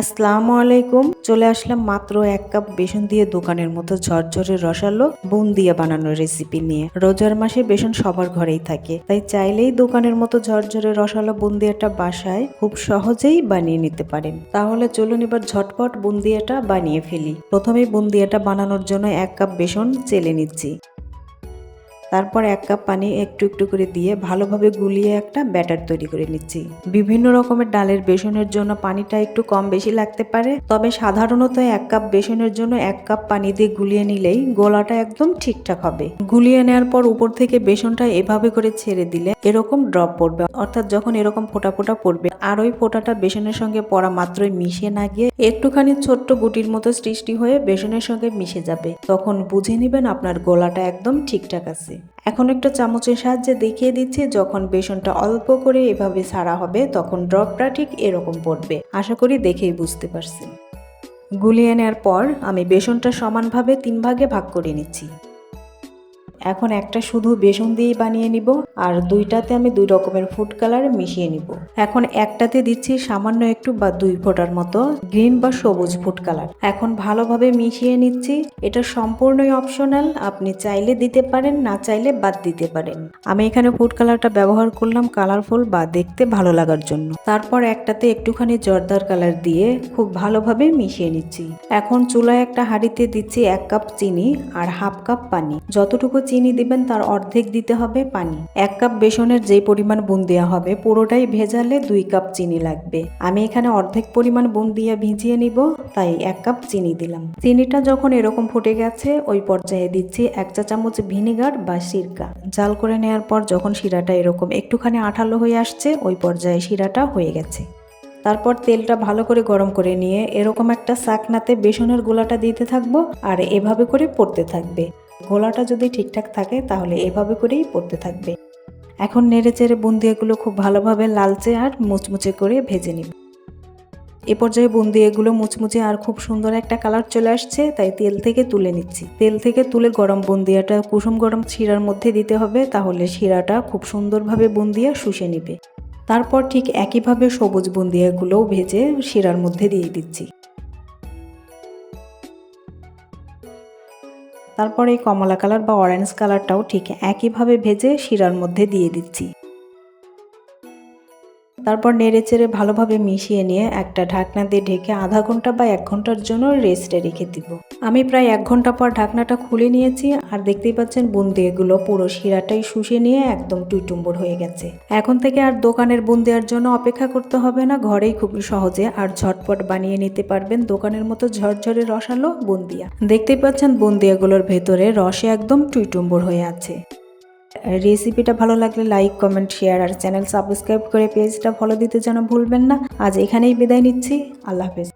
আসসালামু আলাইকুম। চলে আসলাম মাত্র এক কাপ বেসন দিয়ে দোকানের মতো ঝরঝরে রসালো বুন্দিয়া বানানোর রেসিপি নিয়ে। রোজার মাসে বেসন সবার ঘরেই থাকে, তাই চাইলেই দোকানের মতো ঝরঝরে রসালো বুন্দিয়াটা বাসায় খুব সহজেই বানিয়ে নিতে পারেন। তাহলে চলুন এবার ঝটপট বুন্দিয়াটা বানিয়ে ফেলি। প্রথমেই বুন্দিয়াটা বানানোর জন্য এক কাপ বেসন চেলে নিচ্ছি। তারপর এক কাপ পানি একটু একটু করে দিয়ে ভালোভাবে গুলিয়ে একটা ব্যাটার তৈরি করে নিচ্ছি। বিভিন্ন রকমের ডালের বেসনের জন্য পানিটা একটু কম বেশি লাগতে পারে, তবে সাধারণত এক কাপ বেসনের জন্য এক কাপ পানি দিয়ে গুলিয়ে নিলেই গোলাটা একদম ঠিকঠাক হবে। গুলিয়ে নেওয়ার পর উপর থেকে বেসনটা এভাবে করে ছেড়ে দিলে এরকম ড্রপ পড়বে, অর্থাৎ যখন এরকম ফোটা ফোটা পড়বে আর ওই ফোটাটা বেসনের সঙ্গে পড়া মাত্রই মিশে না গিয়ে একটুখানি ছোট্ট গুটির মতো সৃষ্টি হয়ে বেসনের সঙ্গে মিশে যাবে, তখন বুঝে নেবেন আপনার গোলাটা একদম ঠিকঠাক আছে। এখন একটা চামচের সাহায্যে দেখিয়ে দিচ্ছি, যখন বেসনটা অল্প করে এভাবে ছাড়া হবে, তখন ড্রপটা ঠিক এরকম পড়বে। আশা করি দেখেই বুঝতে পারছেন। গুলিয়ে নেওয়ার পর আমি বেসনটা সমানভাবে তিন ভাগে ভাগ করে নিচ্ছি। এখন একটা শুধু বেসন দিয়েই বানিয়ে নিব, আর দুইটাতে আমি দুই রকমের ফুড কালার মিশিয়ে নিব। এখন একটাতে দিচ্ছি সামান্য একটু বা দুই ফোঁটার মতো গ্রিন বা সবুজ ফুড কালার এখন ভালোভাবে মিশিয়ে নিচ্ছি। এটা সম্পূর্ণই অপশনাল আপনি চাইলে দিতে পারেন, না চাইলে বাদ দিতে পারেন। আমি এখানে ফুড কালারটা ব্যবহার করলাম কালারফুল বা দেখতে ভালো লাগার জন্য। তারপর একটাতে একটুখানি জর্দার কালার দিয়ে খুব ভালোভাবে মিশিয়ে নিচ্ছি। এখন চুলায় একটা হাঁড়িতে দিচ্ছি এক কাপ চিনি আর হাফ কাপ পানি। যতটুকু চিনি দিবেন, তার অর্ধেক দিতে হবে পানি। এক কাপ বেসনের যে পরিমাণ বুন দেওয়া হবে, পুরোটাই ভেজালে দুই কাপ চিনি লাগবে। আমি এখানে অর্ধেক পরিমাণ বুন দিয়ে ভিজিয়ে নিব, তাই এক কাপ চিনি দিলাম। চিনিটা যখন এরকম ফুটে গেছে, ওই পর্যায়ে দিচ্ছি এক চা চামচ ভিনেগার বা সিরকা। জাল করে নেওয়ার পর যখন শিরাটা এরকম একটুখানি আঠালো হয়ে আসছে, ওই পর্যায়ে শিরাটা হয়ে গেছে। তারপর তেলটা ভালো করে গরম করে নিয়ে এরকম একটা সাকনাতে বেসনের গোলাটা দিতে থাকব, আর এভাবে করে পড়তে থাকবে। গোলাটা যদি ঠিকঠাক থাকে, তাহলে এভাবে করেই পড়তে থাকবে। এখন নেড়ে চেড়ে বুন্দিয়াগুলো খুব ভালোভাবে লালচে আর মুচমুচে করে ভেজে নিব। এ পর্যায়ে বুন্দি এগুলো মুচমুচে আর খুব সুন্দর একটা কালার চলে আসছে, তাই তেল থেকে তুলে নিচ্ছি। তেল থেকে তুলে গরম বুন্দিয়াটা, কুসুম গরম শিরার মধ্যে দিতে হবে, তাহলে শিরাটা খুব সুন্দরভাবে বুন্দিয়া শুষে নিবে। তারপর ঠিক একইভাবে সবুজ বুন্দিয়াগুলোও ভেজে শিরার মধ্যে দিয়ে দিচ্ছি। তারপর এই কমলা কালার বা অরেঞ্জ কালারটাও ঠিক একইভাবে ভেজে শিরার মধ্যে দিয়ে দিচ্ছি। তারপর নেড়ে চেড়ে ভালোভাবে মিশিয়ে নিয়ে একটা ঢাকনা দিয়ে ঢেকে আধা ঘণ্টা বা এক ঘণ্টার জন্য রেস্টে রেখে দিব। আমি প্রায় এক ঘণ্টা পর ঢাকনাটা খুলে নিয়েছি আর দেখতেই পাচ্ছেন বুন্দি এগুলো পুরো শিরাটাই শুষে নিয়ে একদম টুইটুম্বর হয়ে গেছে। এখন থেকে আর দোকানের বুন্দিয়ার জন্য অপেক্ষা করতে হবে না, ঘরেই খুব সহজে আর ঝটপট বানিয়ে নিতে পারবেন দোকানের মতো ঝরঝরে রসালো বুন্দিয়া। দেখতেই পাচ্ছেন বুন্দিয়াগুলোর ভেতরে রসে একদম টুইটুম্বর হয়ে আছে। রেসিপিটা ভালো লাগলে লাইক কমেন্ট শেয়ার আর চ্যানেল সাবস্ক্রাইব করে পেজটা ফলো দিতে যেন ভুলবেন না। আজ এখানেই বিদায় নিচ্ছি। আল্লাহ হাফেজ।